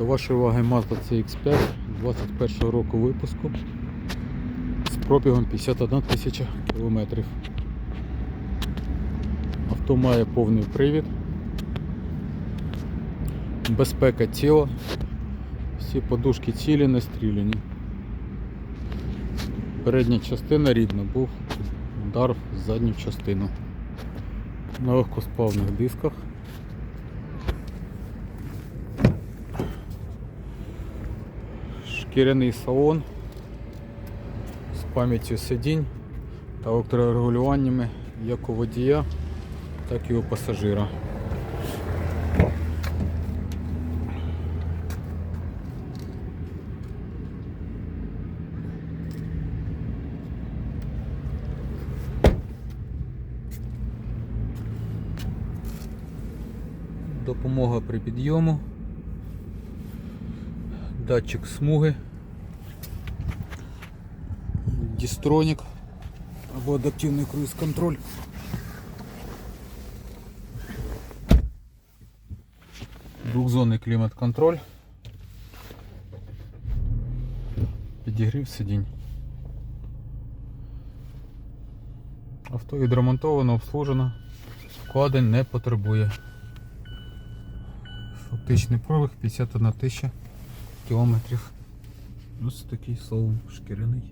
До вашої уваги Mazda CX5 21 року випуску з пробігом 51 тисяча кілометрів. Авто має повний привід, безпека тіла, всі подушки цілі не стріляні. Передня частина рідна, був удар в задню частину. На легкосплавних дисках. Шкіряний салон з пам'яттю сидінь та електрорегулюваннями як у водія, так і у пасажира. Допомога при підйому, датчик смуги, дістронік або адаптивний круїз контроль. Двухзонний клімат контроль. Підігрів сидінь. Авто відремонтовано, обслужено, вкладень не потребує. Фактичний пробіг 51 тисяча кілометрів. Ось такий салон шкіряний.